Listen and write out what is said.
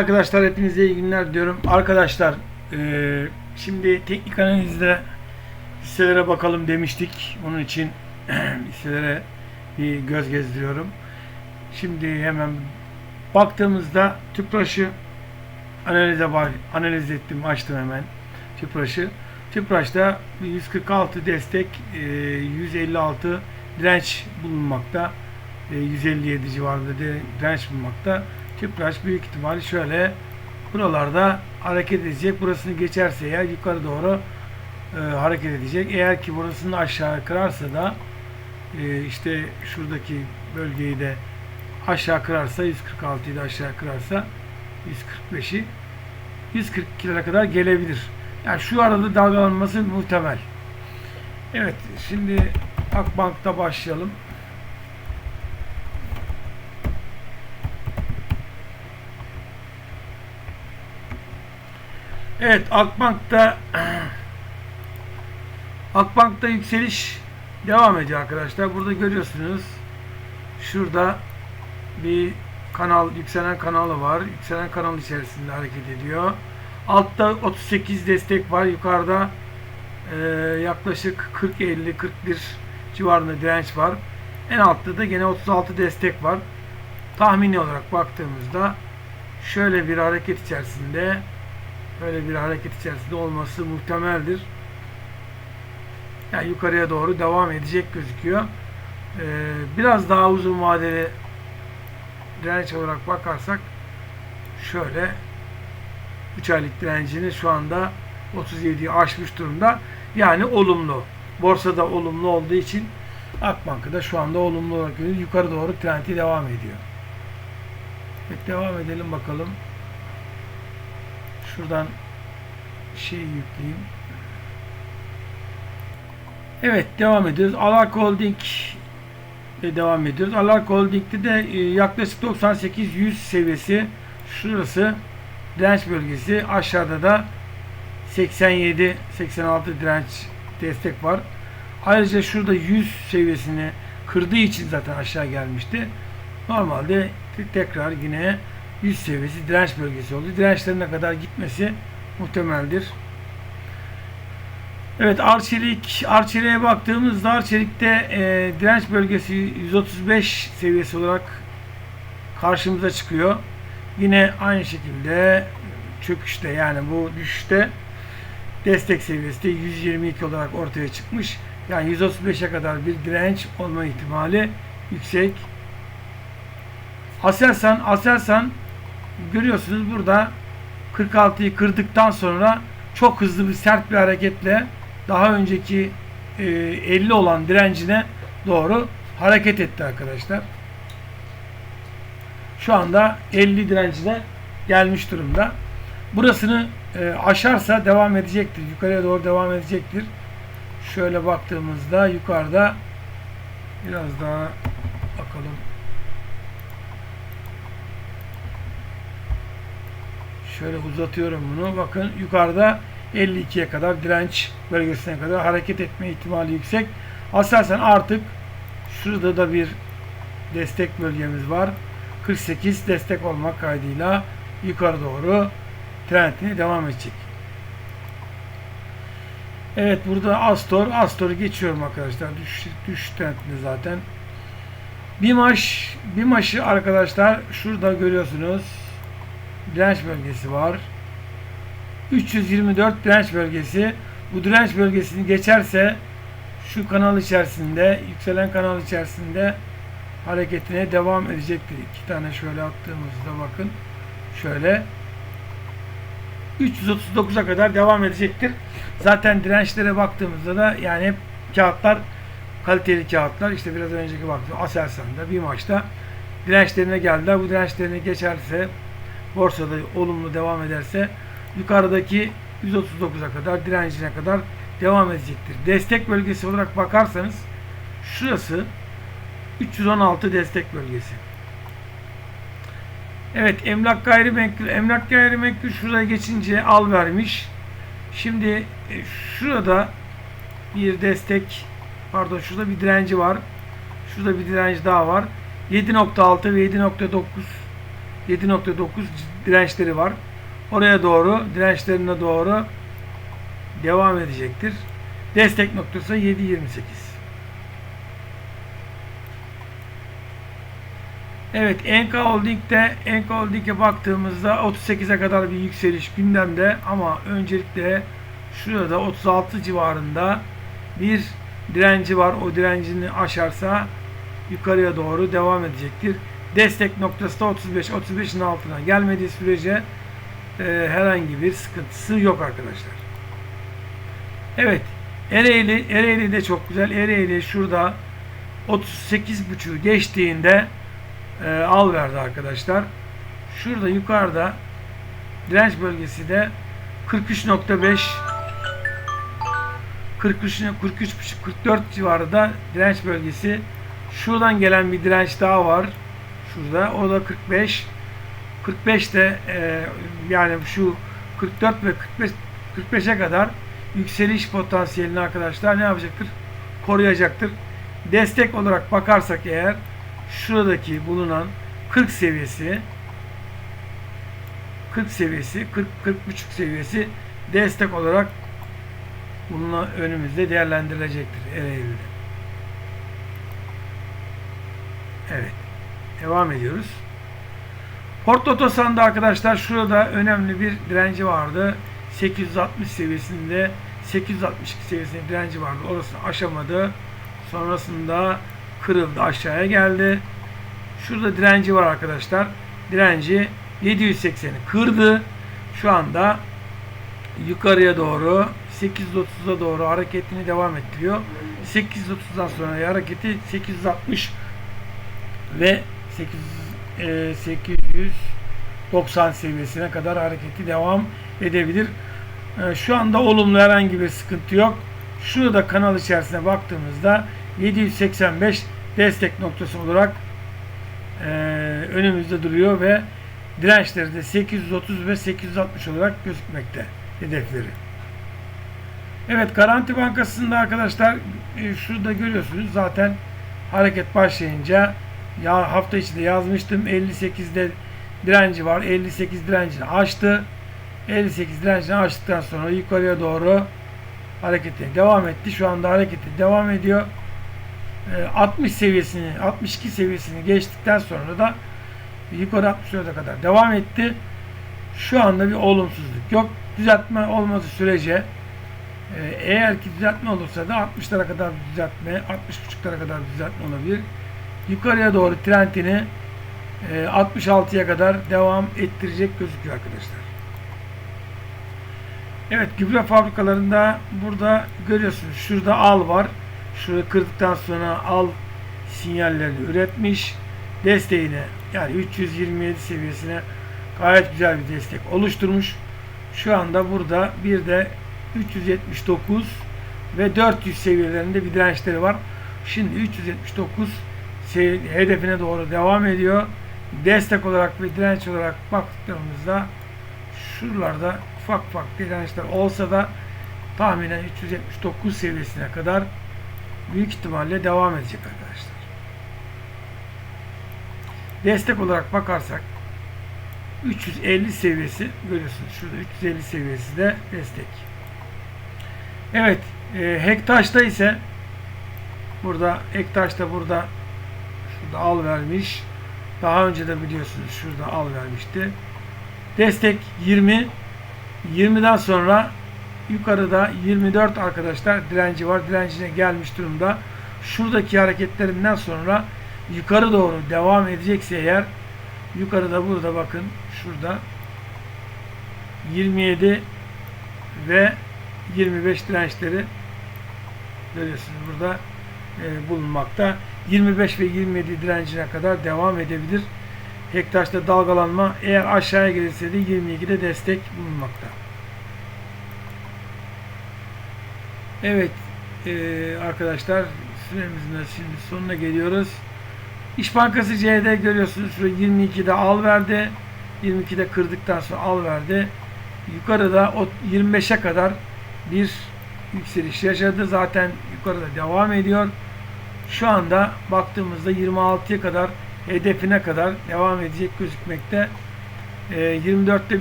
Arkadaşlar hepinize iyi günler diyorum. Arkadaşlar eee, şimdi teknik analizde hisselere bakalım demiştik. Onun için hisselere bir göz gezdiriyorum. Şimdi hemen baktığımızda Tüpraş'ı analize analiz ettim, açtım hemen Tüpraş'ı. Tüpraş'ta bir 146 destek, eee, 156 direnç bulunmakta. E, 157 civarında de- direnç bulunmakta. Tüpraş büyük ihtimalle şöyle buralarda hareket edecek. Burasını geçerse eğer yukarı doğru e, hareket edecek. Eğer ki burasını aşağı kırarsa da e, işte şuradaki bölgeyi de aşağı kırarsa 146'yı da aşağı kırarsa 145'i 142'lere kadar gelebilir. Yani şu arada dalgalanması muhtemel. Evet şimdi Akbank'ta başlayalım. Evet Akbank'ta Akbank'ta yükseliş devam ediyor arkadaşlar. Burada görüyorsunuz. Şurada bir kanal, yükselen kanalı var. Yükselen kanal içerisinde hareket ediyor. Altta 38 destek var. Yukarıda e, yaklaşık 40-50-41 civarında direnç var. En altta da gene 36 destek var. Tahmini olarak baktığımızda şöyle bir hareket içerisinde böyle bir hareket içerisinde olması muhtemeldir. Yani yukarıya doğru devam edecek gözüküyor. Ee, biraz daha uzun vadeli direnç olarak bakarsak şöyle 3 aylık direncini şu anda 37'yi aşmış durumda. Yani olumlu. Borsada olumlu olduğu için Akbank'ı da şu anda olumlu olarak görüyoruz. Yukarı doğru trendi devam ediyor. Evet, devam edelim bakalım. Şuradan şey yükleyeyim. Evet devam ediyoruz. Alark Holding ile devam ediyoruz. Alark Holding'de de e, yaklaşık 98-100 seviyesi şurası direnç bölgesi. Aşağıda da 87-86 direnç destek var. Ayrıca şurada 100 seviyesini kırdığı için zaten aşağı gelmişti. Normalde tekrar yine 100 seviyesi direnç bölgesi oldu. Dirençlerine kadar gitmesi muhtemeldir. Evet Arçelik, Arçelik'e baktığımızda Arçelik'te e, direnç bölgesi 135 seviyesi olarak karşımıza çıkıyor. Yine aynı şekilde çöküşte yani bu düşüşte destek seviyesi de 122 olarak ortaya çıkmış. Yani 135'e kadar bir direnç olma ihtimali yüksek. Aselsan, Aselsan görüyorsunuz burada 46'yı kırdıktan sonra çok hızlı bir sert bir hareketle daha önceki e, 50 olan direncine doğru hareket etti arkadaşlar. Şu anda 50 direncine gelmiş durumda. Burasını e, aşarsa devam edecektir. Yukarıya doğru devam edecektir. Şöyle baktığımızda yukarıda biraz daha bakalım. Şöyle uzatıyorum bunu. Bakın yukarıda 52'ye kadar direnç bölgesine kadar hareket etme ihtimali yüksek. Aselsan artık şurada da bir destek bölgemiz var. 48 destek olmak kaydıyla yukarı doğru trendini devam edecek. Evet burada Astor. Astor'u geçiyorum arkadaşlar. Düş, düş trendinde zaten. Bimaş, Bimaş'ı arkadaşlar şurada görüyorsunuz. Direnç bölgesi var. 324 direnç bölgesi. Bu direnç bölgesini geçerse şu kanal içerisinde, yükselen kanal içerisinde hareketine devam edecektir. İki tane şöyle attığımızda bakın. Şöyle 339'a kadar devam edecektir. Zaten dirençlere baktığımızda da yani hep kağıtlar kaliteli kağıtlar. İşte biraz önceki baktığım Aselsan'da bir maçta dirençlerine geldiler. Bu dirençlerini geçerse borsada olumlu devam ederse yukarıdaki 139'a kadar direncine kadar devam edecektir. Destek bölgesi olarak bakarsanız şurası 316 destek bölgesi. Evet emlak gayrimenkul emlak gayrimenkul şuraya geçince al vermiş. Şimdi e, şurada bir destek pardon şurada bir direnci var. Şurada bir direnç daha var. 7.6 ve 7.9 7.9 dirençleri var. Oraya doğru, dirençlerine doğru devam edecektir. Destek noktası 7.28. Evet, Enka Holding'de Enka Holding'e baktığımızda 38'e kadar bir yükseliş gündemde ama öncelikle şurada 36 civarında bir direnci var. O direncini aşarsa yukarıya doğru devam edecektir. Destek noktası da 35. 35'in altına gelmediği sürece e, herhangi bir sıkıntısı yok arkadaşlar. Evet. Ereğli, Ereğli de çok güzel. Ereğli şurada 38.5'u geçtiğinde e, al verdi arkadaşlar. Şurada yukarıda direnç bölgesi de 43.5 43 43 44 civarında direnç bölgesi. Şuradan gelen bir direnç daha var. Şurada. O da 45. 45 de e, yani şu 44 ve 45 45'e kadar yükseliş potansiyelini arkadaşlar ne yapacaktır? Koruyacaktır. Destek olarak bakarsak eğer şuradaki bulunan 40 seviyesi 40 seviyesi 40 40 buçuk seviyesi destek olarak bununla önümüzde değerlendirilecektir Ereğli'de. Evet. Devam ediyoruz. Port Otosan'da arkadaşlar şurada önemli bir direnci vardı. 860 seviyesinde 862 seviyesinde direnci vardı. Orasını aşamadı. Sonrasında kırıldı aşağıya geldi. Şurada direnci var arkadaşlar. Direnci 780'i kırdı. Şu anda yukarıya doğru 830'a doğru hareketini devam ettiriyor. 830'dan sonra hareketi 860 ve 800, 890 seviyesine kadar hareketi devam edebilir. E, şu anda olumlu herhangi bir sıkıntı yok. Şurada kanal içerisine baktığımızda 785 destek noktası olarak e, önümüzde duruyor ve dirençleri de 830 ve 860 olarak gözükmekte hedefleri. Evet Garanti Bankası'nda arkadaşlar e, şurada görüyorsunuz zaten hareket başlayınca ya hafta içinde yazmıştım 58'de direnci var. 58 direncini aştı. 58 direncini aştıktan sonra yukarıya doğru harekete devam etti. Şu anda hareketi devam ediyor. 60 seviyesini 62 seviyesini geçtikten sonra da yukarı 64'e kadar devam etti. Şu anda bir olumsuzluk yok. Düzeltme olması sürece e, eğer ki düzeltme olursa da 60'lara kadar düzeltme, 60.5'lara kadar düzeltme olabilir. Yukarıya doğru trendini 66'ya kadar devam ettirecek gözüküyor arkadaşlar. Evet gübre fabrikalarında burada görüyorsunuz şurada al var. Şurada kırdıktan sonra al sinyallerini üretmiş. Desteğine yani 327 seviyesine gayet güzel bir destek oluşturmuş. Şu anda burada bir de 379 ve 400 seviyelerinde bir dirençleri var. Şimdi 379 hedefine doğru devam ediyor. Destek olarak ve direnç olarak baktıklarımızda şuralarda ufak ufak dirençler olsa da tahminen 379 seviyesine kadar büyük ihtimalle devam edecek arkadaşlar. Destek olarak bakarsak 350 seviyesi görüyorsunuz. Şurada 350 seviyesi de destek. Evet. E, Hektaş'ta ise burada Hektaş'ta burada şurada al vermiş. Daha önce de biliyorsunuz şurada al vermişti. Destek 20 20'den sonra yukarıda 24 arkadaşlar direnci var. Direncine gelmiş durumda. Şuradaki hareketlerinden sonra yukarı doğru devam edecekse eğer yukarıda burada bakın şurada 27 ve 25 dirençleri görüyorsunuz burada e, bulunmakta. 25 ve 27 direncine kadar devam edebilir. Hektaşta dalgalanma eğer aşağıya gelirse de 22'de destek bulunmakta. Evet e, arkadaşlar süremizin de şimdi sonuna geliyoruz. İş Bankası C'de görüyorsunuz şurada 22'de al verdi. 22'de kırdıktan sonra al verdi. Yukarıda o 25'e kadar bir yükseliş yaşadı. Zaten yukarıda devam ediyor. Şu anda baktığımızda 26'ya kadar hedefine kadar devam edecek gözükmekte. E, 24'te